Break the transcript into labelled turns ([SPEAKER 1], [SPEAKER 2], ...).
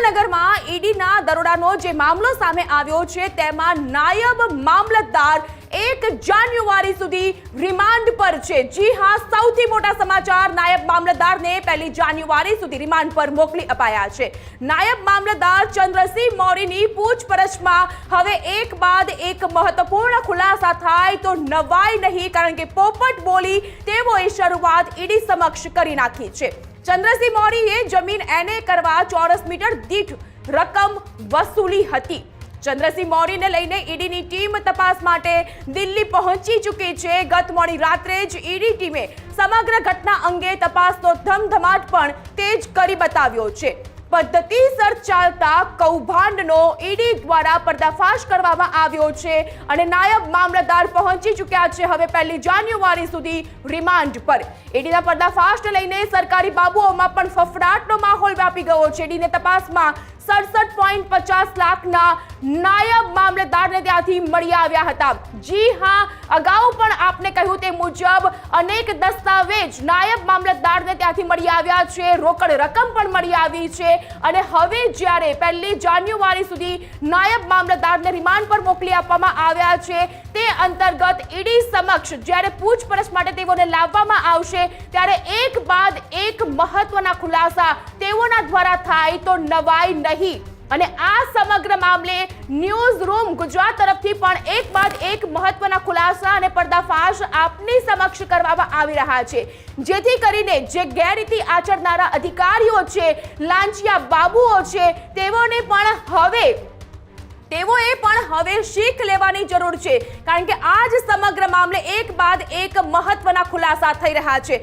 [SPEAKER 1] સુરેન્દ્રનગરમાં ઈડીના દરોડાનો જે મામલો સામે આવ્યો છે, તેમાં નાયબ મામલતદાર એક જાન્યુઆરી સુધી રિમાન્ડ પર છે. જી હા, સૌથી મોટા સમાચાર નાયબ મામલતદારને પહેલી જાન્યુઆરી સુધી રિમાન્ડ પર મોકલી અપાયા છે. નાયબ મામલતદાર ચંદ્રસિંહ મૌર્યની પૂછપરછમાં હવે એક બાદ એક મહત્વપૂર્ણ ખુલાસા થાય તો નવાઈ નહીં, કારણ કે પોપટ બોલી તેઓએ શરૂઆત ઈડી સમક્ષ કરી નાખી છે. ચંદ્રસિંહ મોરીએ જમીન એને કરવા ચોરસ મીટર દીઠ રકમ વસૂલી હતી. ચંદ્રસિંહ મોરીને લઈને ઈડીની ટીમ તપાસ માટે દિલ્હી પહોંચી ચૂકી છે. ગત મોડી રાત્રે જ ઈડી ટીમે સમગ્ર ઘટના અંગે તપાસનો ધમધમાટ પણ તેજ કરી બતાવ્યો છે. પદ્ધતિસર ચાલતા કૌભાંડનો ઈડી દ્વારા પર્દાફાશ કરવામાં આવ્યો છે અને નાયબ મામલતદાર પહોંચી ચૂક્યા છે. હવે પહેલી જાન્યુઆરી સુધી રિમાન્ડ પર. ઈડીના પર્દાફાશને લઈને સરકારી બાબુઓમાં પણ ફફડાટનો માહોલ વ્યાપી ગયો છે. ઈડીને તપાસમાં સડસઠ પોઈન્ટ પચાસ લાખના નાયબ મામલતદારને ત્યાંથી મળી આવ્યા હતા. જી હા, અગાઉ પણ આપને કહ્યું તે મુજબ અનેક દસ્તાવેજ નાયબ મામલતદારને ત્યાંથી મળી આવ્યા છે, રોકડ રકમ પણ મળી આવી છે અને હવે જ્યારે પહેલી જાન્યુઆરી સુધી નાયબ મામલતદારને રિમાન્ડ પર મોકલી આપવામાં આવ્યા છે, તે અંતર્ગત ઈડી સમક્ષ જ્યારે પૂછપરછ માટે તેઓને લાવવામાં આવશે, ત્યારે એક બાદ એક મહત્વના ખુલાસા તેઓના દ્વારા થાય તો નવાઈ નહીં. અને આ સમગ્ર મામલે ન્યૂઝ રૂમ ગુજરાત તરફથી પણ એક બાદ એક મહત્વના ખુલાસા અને પર્દાફાશ આપની સમક્ષ કરવામાં આવી રહ્યા છે. જેથી કરીને જે ગેરરીતિ આચરનારા અધિકારીઓ છે, લાંચિયા બાબુઓ છે, તેઓને પણ હવે તેઓએ પણ હવે શીખ લેવાની જરૂર છે. કારણ કે આ જ સમગ્ર મામલે એક બાદ એક મહત્વના ખુલાસા થઈ રહ્યા છે.